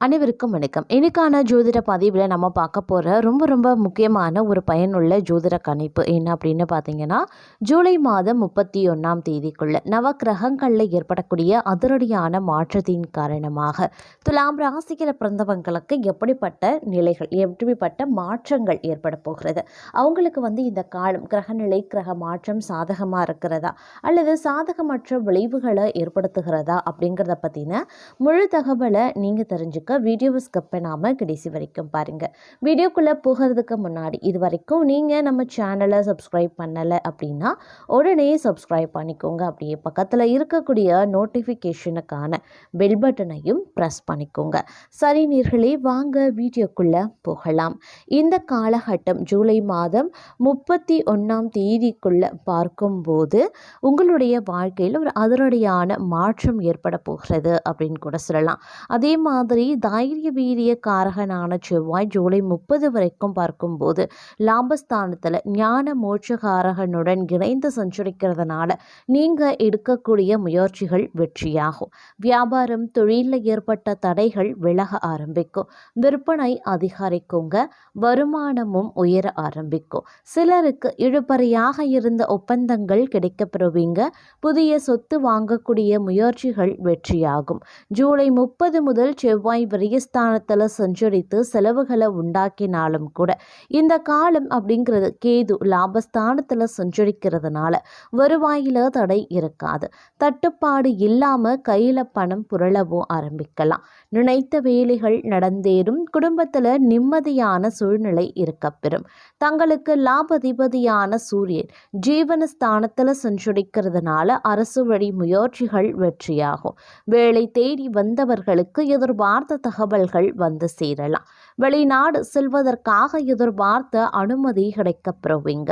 அனைவருக்கும் வணக்கம். இன்னைக்கான ஜோதிட பதிவில் நம்ம பார்க்க போகிற ரொம்ப ரொம்ப முக்கியமான ஒரு பயனுள்ள ஜோதிட கணிப்பு என்ன அப்படின்னு பார்த்தீங்கன்னா ஜூலை மாதம் முப்பத்தி ஒன்றாம் தேதிக்குள்ள நவக்கிரகங்களில் ஏற்படக்கூடிய அதிரடியான மாற்றத்தின் காரணமாக துலாம் ராசிக்கிற பிறந்தவங்களுக்கு எப்படிப்பட்ட நிலைகள் எப்படிப்பட்ட மாற்றங்கள் ஏற்பட போகிறது? அவங்களுக்கு வந்து இந்த காலம் கிரகநிலை கிரக மாற்றம் சாதகமாக இருக்கிறதா? அல்லது சாதகமற்ற விளைவுகளை ஏற்படுத்துகிறதா அப்படிங்கிறத பற்றின முழு தகவலை நீங்கள் தெரிஞ்சுக்க வீடியோவை ஸ்கிப் பண்ணாமல் கடைசி வரைக்கும் பாருங்கள் வீடியோக்குள்ளே போகிறதுக்கு முன்னாடி இது வரைக்கும் நீங்கள் நம்ம சேனலை சப்ஸ்கிரைப் பண்ணலை அப்படின்னா உடனே சப்ஸ்கிரைப் பண்ணிக்கோங்க. அப்படியே பக்கத்தில் இருக்கக்கூடிய நோட்டிஃபிகேஷனுக்கான பெல் பட்டனையும் ப்ரெஸ் பண்ணிக்கோங்க. சரி நீர்களே வாங்க வீடியோக்குள்ளே போகலாம். இந்த காலகட்டம் ஜூலை மாதம் முப்பத்தி ஒன்றாம் தேதிக்குள்ளே பார்க்கும்போது உங்களுடைய வாழ்க்கையில் ஒரு அதிரடியான மாற்றம் ஏற்பட போகிறது அப்படின்னு கூட சொல்லலாம். அதே மாதிரி தைரிய வீரிய காரகனான செவ்வாய் ஜூலை முப்பது வரைக்கும் பார்க்கும்போது லாபஸ்தானத்தில் ஞான மோட்சகாரகனுடன் இணைந்து சஞ்சரிக்கிறதுனால நீங்கள் எடுக்கக்கூடிய முயற்சிகள் வெற்றியாகும். வியாபாரம் தொழிலில் ஏற்பட்ட தடைகள் விலக ஆரம்பிக்கும். விற்பனை அதிகரிக்குங்க வருமானமும் உயர ஆரம்பிக்கும். சிலருக்கு இழுபறையாக இருந்த ஒப்பந்தங்கள் கிடைக்கப்பெறுவீங்க. புதிய சொத்து வாங்கக்கூடிய முயற்சிகள் வெற்றியாகும். ஜூலை முப்பது முதல் செவ்வாய் விரயஸ்தானத்தில் சஞ்சரித்து செலவுகளை உண்டாக்கினாலும் கூட இந்த காலம் அப்படிங்கிறது கேது லாபஸ்தானத்தில் சஞ்சரிக்கிறதுனால வருவாயில் தடை இருக்காது. தட்டுப்பாடு இல்லாமல் கையில் பணம் புரளவும் ஆரம்பிக்கலாம். நினைத்த வேலைகள் நடந்தேறும். குடும்பத்தில் நிம்மதியான சூழ்நிலை இருக்கப்பெறும் தங்களுக்கு லாபதிபதியான சூரியன் ஜீவனஸ்தானத்தில் சஞ்சரிக்கிறதுனால அரசு வழி முயற்சிகள் வெற்றியாகும். வேலை தேடி வந்தவர்களுக்கு எதிர்பார்த்த தகவல்கள் வந்து சேரலாம். வெளிநாடு செல்வதற்காக எதிர்பார்த்த அனுமதி கிடைக்கப்பெறுவீங்க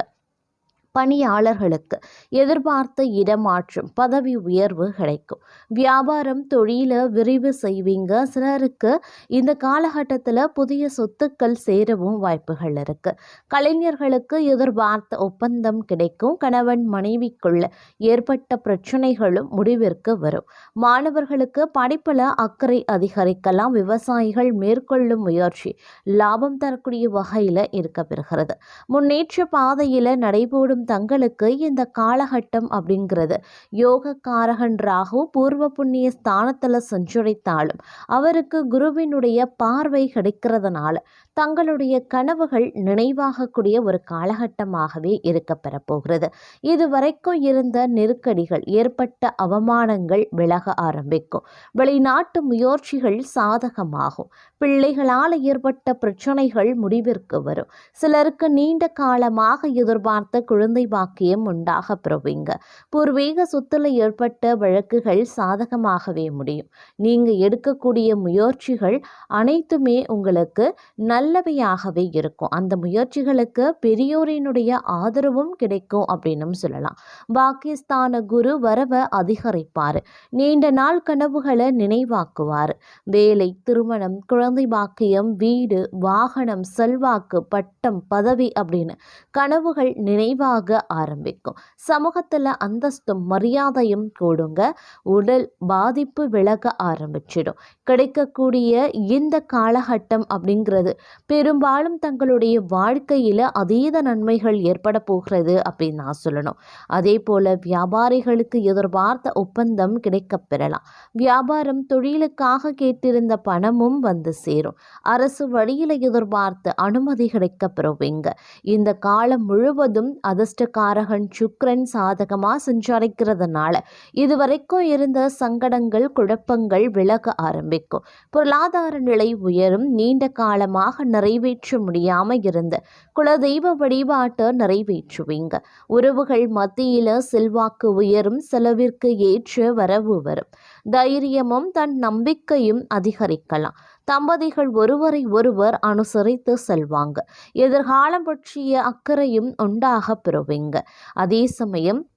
பணியாளர்களுக்கு எதிர்பார்த்த இடமாற்றம் பதவி உயர்வு கிடைக்கும். வியாபாரம் தொழிலை விரிவு செய்வீங்க. சிலருக்கு இந்த காலகட்டத்தில் புதிய சொத்துக்கள் சேரவும் வாய்ப்புகள் இருக்கு. கலைஞர்களுக்கு எதிர்பார்த்த ஒப்பந்தம் கிடைக்கும். கணவன் மனைவிக்குள்ள ஏற்பட்ட பிரச்சனைகளும் முடிவிற்கு வரும். மாணவர்களுக்கு படிப்பில் அக்கறை அதிகரிக்கலாம். விவசாயிகள் மேற்கொள்ளும் முயற்சி லாபம் தரக்கூடிய வகையில் இருக்க பெறுகிறது முன்னேற்ற பாதையில் நடைபோடும் தங்களுக்கு இந்த காலகட்டம் அப்படிங்கிறது. யோகக்காரகன் ராகு பூர்வ புண்ணிய ஸ்தானத்தில் சஞ்சரித்தாலும் அவருக்கு குருவினுடைய பார்வை கிடைக்கிறதுனால தங்களுடைய கனவுகள் நினைவாகக்கூடிய ஒரு காலகட்டமாகவே இருக்க பெறப்போகிறது. இதுவரைக்கும் இருந்த நெருக்கடிகள் ஏற்பட்ட அவமானங்கள் விலக ஆரம்பிக்கும். வெளிநாட்டு முயற்சிகள் சாதகமாகும். பிள்ளைகளால் ஏற்பட்ட பிரச்சனைகள் முடிவிற்கு வரும். சிலருக்கு நீண்ட காலமாக எதிர்பார்த்த குழந்தை பாக்கியம் உண்டாக பெறுவீங்க. பூர்வீக சொத்துல ஏற்பட்ட வழக்குகள் சாதகமாகவே முடியும். நீங்க எடுக்கக்கூடிய முயற்சிகள் அனைத்துமே உங்களுக்கு நல்லவையாகவே இருக்கும். அந்த முயற்சிகளுக்கு பெரியோரினுடைய ஆதரவும் கிடைக்கும் அப்படின்னும் சொல்லலாம். பாகிஸ்தான குரு வரவை அதிகரிப்பார். நீண்ட நாள் கனவுகளை நினைவாக்குவார். வேலை திருமணம் குழந்தை பாக்கியம் வீடு வாகனம் செல்வாக்கு பட்டம் பதவி அப்படின்னு கனவுகள் நினைவாக ஆரம்பிக்கும். சமூகத்தில் அந்தஸ்தும் மரியாதையும் கூடுங்க. உடல் பாதிப்பு விலக ஆரம்பிச்சிடும். கிடைக்கக்கூடிய இந்த காலகட்டம் அப்படிங்கிறது பெரும்பாலும் தங்களுடைய வாழ்க்கையில் அதீத நன்மைகள் ஏற்பட போகிறது அப்படின்னு நான் சொல்லணும். அதே போல் வியாபாரிகளுக்கு எதிர்பார்த்த ஒப்பந்தம் கிடைக்கப் பெறலாம். வியாபாரம் தொழிலுக்காக கேட்டிருந்த பணமும் வந்து சேரும். அரசு வழியில் எதிர்பார்த்த அனுமதி கிடைக்கப் பெறுவீங்க இந்த காலம் முழுவதும் அதிர்ஷ்டக்காரகன் சுக்ரன் சாதகமாக சஞ்சரிக்கிறதுனால இதுவரைக்கும் இருந்த சங்கடங்கள் குழப்பங்கள் விலக ஆரம்பிக்கும். பொருளாதார நிலை உயரும் நீண்ட காலமாக நிறைவேற்ற முடியாமல் இருந்த. குலதெய்வ வழிபாட்டை நிறைவேற்றுவீங்க. உறவுகள் மத்தியில் செல்வாக்கு உயரும் செலவிற்கு ஏற்ற வரவு வரும். தைரியமும் தன் நம்பிக்கையும் அதிகரிக்கலாம். தம்பதிகள் ஒருவரை ஒருவர் அனுசரித்து செல்வாங்க. எதிர்காலம் பற்றிய அக்கறையும் உண்டாக பெறுவீங்க. அதே சமயம்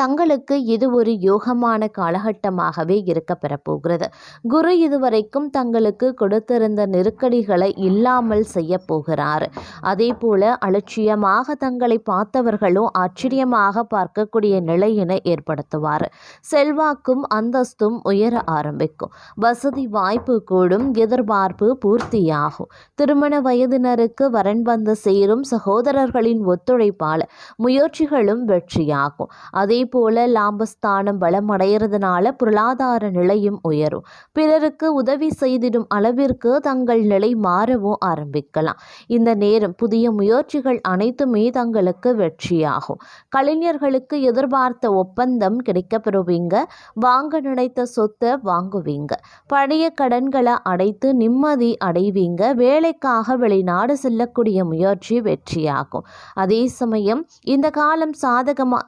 தங்களுக்கு இது ஒரு யோகமான காலகட்டமாகவே இருக்க பெறப்போகிறது. குரு இதுவரைக்கும் தங்களுக்கு கொடுத்திருந்த நெருக்கடிகளை இல்லாமல் செய்ய போகிறார். அதே போல அலட்சியமாக தங்களை பார்த்தவர்களும் ஆச்சரியமாக பார்க்கக்கூடிய நிலையினை ஏற்படுத்துவார். செல்வாக்கும் அந்தஸ்தும் உயர ஆரம்பிக்கும். வசதி வாய்ப்பு கூடும் எதிர்பார்ப்பு பூர்த்தியாகும். திருமண வயதினருக்கு வரன் வந்து சேரும் சகோதரர்களின் ஒத்துழைப்பால் முயற்சிகளும் வெற்றியாகும். அதே போல லாபஸ்தானம் பலமடைகிறதுனால பொருளாதார நிலையும் உயரும். பிறருக்கு உதவி செய்திடும் அளவிற்கு தங்கள் நிலை மாறவும் ஆரம்பிக்கலாம். இந்த நேரம் புதிய முயற்சிகள் அனைத்துமே தங்களுக்கு வெற்றியாகும். கலைஞர்களுக்கு எதிர்பார்த்த ஒப்பந்தம் கிடைக்கப்பெறுவீங்க. வாங்க நினைத்த சொத்தை வாங்குவீங்க. பழைய கடன்களை அடைத்து நிம்மதி அடைவீங்க. வேலைக்காக வெளிநாடு செல்லக்கூடிய முயற்சி வெற்றியாகும். அதே சமயம் இந்த காலம் சாதகமாக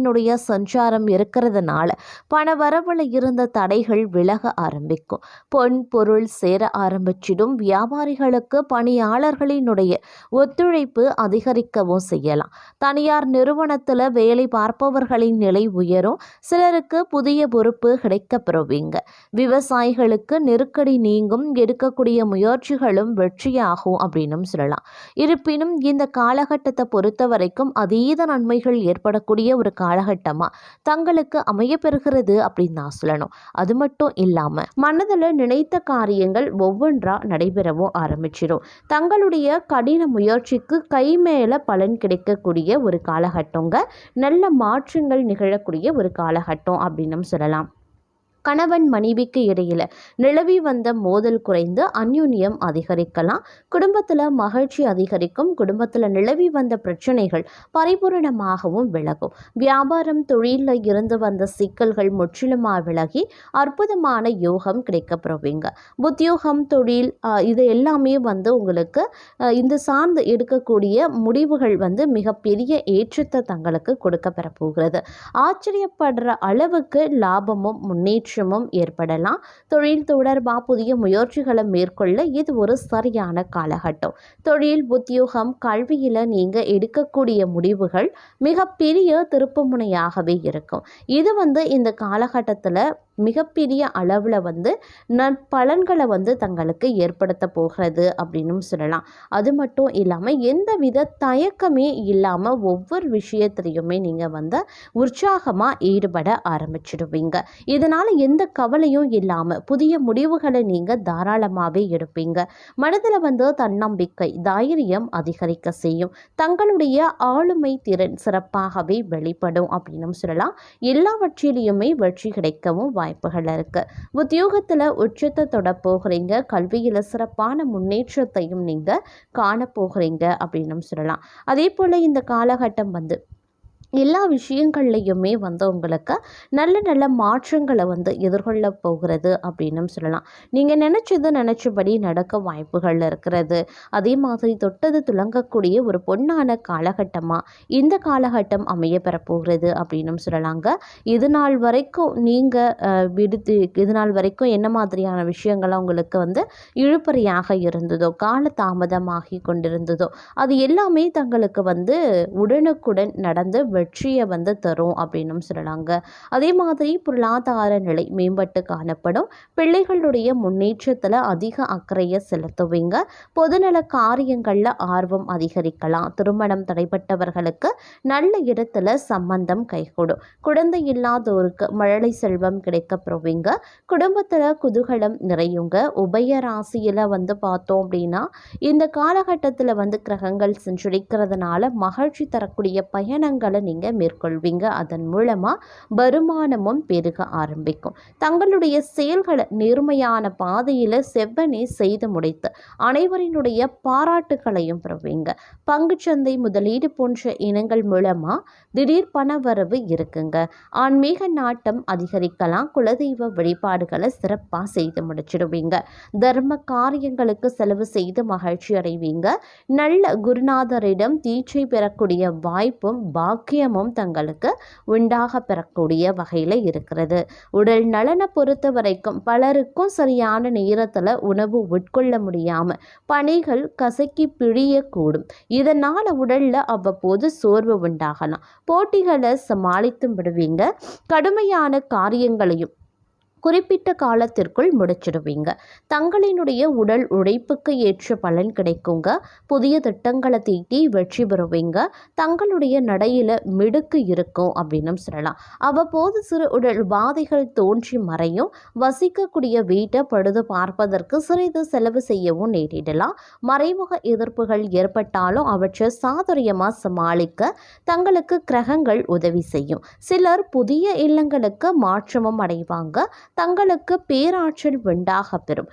கிரகங்களினுடைய சஞ்சாரம் இருக்கிறதுனால பண வரவுல இருந்த தடைகள் விலக ஆரம்பிக்கும். பொன் பொருள் சேர ஆரம்பிச்சிடும். வியாபாரிகளுக்கு பணியாளர்களினுடைய ஒத்துழைப்பு அதிகரிக்கவும் செய்யலாம். தனியார் நிறுவனத்தில் வேலை பார்ப்பவர்களின் நிலை உயரும். சிலருக்கு புதிய பொறுப்பு கிடைக்கப்பெறுவீங்க. விவசாயிகளுக்கு நெருக்கடி நீங்கும். எடுக்கக்கூடிய முயற்சிகளும் வெற்றியாகும் அப்படின்னும் சொல்லலாம். இருப்பினும் இந்த காலகட்டத்தை பொறுத்த வரைக்கும் அதீத நன்மைகள் ஏற்படக்கூடிய ஒரு கால காலகட்டமாக தங்களுக்கு அமையப்பெறுகிறது அப்படின்னு நான் சொல்லணும். அது மட்டும் இல்லாமல் மனதில் நினைத்த காரியங்கள் ஒவ்வொன்றாக நடைபெறவும் ஆரம்பிச்சிடும் தங்களுடைய கடின முயற்சிக்கு கை மேலே பலன் கிடைக்கக்கூடிய ஒரு காலகட்டங்க. நல்ல மாற்றங்கள் நிகழக்கூடிய ஒரு காலகட்டம் அப்படின்னும் சொல்லலாம். கணவன் மனைவிக்கு இடையில் நிலவி வந்த மோதல் குறைந்து அந்யுன்யம் அதிகரிக்கலாம். குடும்பத்தில் மகிழ்ச்சி அதிகரிக்கும். குடும்பத்தில் நிலவி வந்த பிரச்சனைகள் பரிபூரணமாகவும் விலகும். வியாபாரம் தொழிலில் இருந்து வந்த சிக்கல்கள் முற்றிலுமாக விலகி அற்புதமான யோகம் கிடைக்கப்பெறுவீங்க. உத்தியோகம் தொழில் இது எல்லாமே வந்து உங்களுக்கு இந்த சார்ந்து எடுக்கக்கூடிய முடிவுகள் வந்து மிகப்பெரிய ஏற்றத்தை தங்களுக்கு கொடுக்க பெறப்போகிறது ஆச்சரியப்படுற அளவுக்கு லாபமும் முன்னேற்றமும் ஏற்படலாம். தொழில் தொடர்பாக புதிய முயற்சிகளை மேற்கொள்ள இது ஒரு சரியான காலகட்டம். தொழில் உத்தியோகம் கல்வியில் நீங்கள் எடுக்கக்கூடிய முடிவுகள் மிகப்பெரிய திருப்புமுனையாகவே இருக்கும். இது வந்து இந்த காலகட்டத்தில் மிகப்பெரிய அளவில் வந்து நற்பலன்களை வந்து தங்களுக்கு ஏற்படுத்த போகிறது அப்படின்னும் சொல்லலாம். அது மட்டும் இல்லாமல் எந்தவித தயக்கமே இல்லாமல் ஒவ்வொரு விஷயத்துலையுமே நீங்கள் வந்து உற்சாகமாக ஈடுபட ஆரம்பிச்சிடுவீங்க. இதனால் எந்த கவலையும் இல்லாமல் புதிய முடிவுகளை நீங்கள் தாராளமாகவே எடுப்பீங்க. மனதில் வந்து தன்னம்பிக்கை தைரியம் அதிகரிக்க செய்யும். தங்களுடைய ஆளுமை திறன் சிறப்பாகவே வெளிப்படும் அப்படின்னும் சொல்லலாம். எல்லாவற்றிலையுமே வெற்றி கிடைக்கவும் வாய்ப்புகள் இருக்கு. உத்தியோகத்தில் உச்சத்தை தொட போகிறீங்க. கல்வியில் சிறப்பான முன்னேற்றத்தையும் நீங்கள் காண போகிறீங்க அப்படின்னும் சொல்லலாம். அதே போல் இந்த காலகட்டம் வந்து எல்லா விஷயங்கள்லையுமே வந்து உங்களுக்கு நல்ல நல்ல மாற்றங்களை வந்து எதிர்கொள்ள போகிறது அப்படின்னும் சொல்லலாம். நீங்கள் நினச்சது நினச்சபடி நடக்க வாய்ப்புகள் இருக்கிறது. அதே மாதிரி தொட்டது துளங்கக்கூடிய ஒரு பொன்னான காலகட்டமாக இந்த காலகட்டம் அமைய பெறப்போகிறது அப்படின்னும் சொல்லலாங்க. இது நாள் வரைக்கும் நீங்கள் விடுத்து இது நாள் வரைக்கும் என்ன மாதிரியான விஷயங்கள்லாம் உங்களுக்கு வந்து இழுப்பறையாக இருந்ததோ கால தாமதமாகி கொண்டிருந்ததோ அது எல்லாமே தங்களுக்கு வந்து உடனுக்குடன் நடந்து வெற்றியை வந்து தரும் அப்படின்னும் சொல்லலாங்க. அதே மாதிரி பொருளாதார நிலை மேம்பட்டு காணப்படும். பிள்ளைகளுடைய முன்னேற்றத்தில் அதிக அக்கறையை செலுத்துவீங்க. பொதுநல காரியங்களில் ஆர்வம் அதிகரிக்கலாம். திருமணம் தடைப்பட்டவர்களுக்கு நல்ல இடத்துல சம்பந்தம் கைகூடும். குழந்தை இல்லாதோருக்கு மழலை செல்வம் கிடைக்கப்பெறுவீங்க. குடும்பத்தில் குதூகலம் நிறையுங்க. உபய ராசியில் வந்து பார்த்தோம் அப்படின்னா இந்த காலகட்டத்தில் வந்து கிரகங்கள் சென்றிருக்கிறதுனால மகிழ்ச்சி தரக்கூடிய பயணங்களை நீங்கள் மேற்கொள்வீங்க. அதன் மூலமாக வருமானமும் பெருக ஆரம்பிக்கும். தங்களுடைய செயல்களை நேர்மையான பாதையில் செவ்வனே செய்து முடித்து அனைவரினுடைய பாராட்டுகளையும் பெறுவீங்க. பங்குச்சந்தை முதலீடு போன்ற இனங்கள் மூலமாக திடீர் பணவரவு இருக்குங்க. ஆன்மீக நாட்டம் அதிகரிக்கலாம். குலதெய்வ வழிபாடுகளை சிறப்பாக செய்து முடிச்சிடுவீங்க. தர்ம காரியங்களுக்கு செலவு செய்து மகிழ்ச்சி அடைவீங்க. நல்ல குருநாதரிடம் தீட்சை பெறக்கூடிய வாய்ப்பும் பாக்கிய விஷயமும் தங்களுக்கு உண்டாக பெறக்கூடிய வகையில் இருக்கிறது. உடல் நலனை பொறுத்த வரைக்கும் பலருக்கும் சரியான நேரத்தில் உணவு உட்கொள்ள முடியாமல் பணிகள் கசக்கி பிழியக்கூடும். இதனால் உடலில் அவ்வப்போது சோர்வு உண்டாகலாம். போட்டிகளை சமாளித்து விடுவீங்க. கடுமையான காரியங்களையும் குறிப்பிட்ட காலத்திற்குள் முடிச்சிடுவீங்க. தங்களினுடைய உடல் உழைப்புக்கு ஏற்ற பலன் கிடைக்குங்க. புதிய திட்டங்களை தீட்டி வெற்றி பெறுவீங்க. தங்களுடைய நடையில் மிடுக்கு இருக்கும் அப்படின்னு சொல்லலாம். அவ்வப்போது சிறு உடல் பாதைகள் தோன்றி மறையும். வசிக்கக்கூடிய வீட்டை பழுது பார்ப்பதற்கு சிறிது செலவு செய்யவும் நேரிடலாம். மறைமுக எதிர்ப்புகள் ஏற்பட்டாலும் அவற்றை சாதுரியமாக சமாளிக்க தங்களுக்கு கிரகங்கள் உதவி செய்யும். சிலர் புதிய இல்லங்களுக்கு மாற்றமும் அடைவாங்க. தங்களுக்கு பேராற்றல் உண்டாக பெறும்.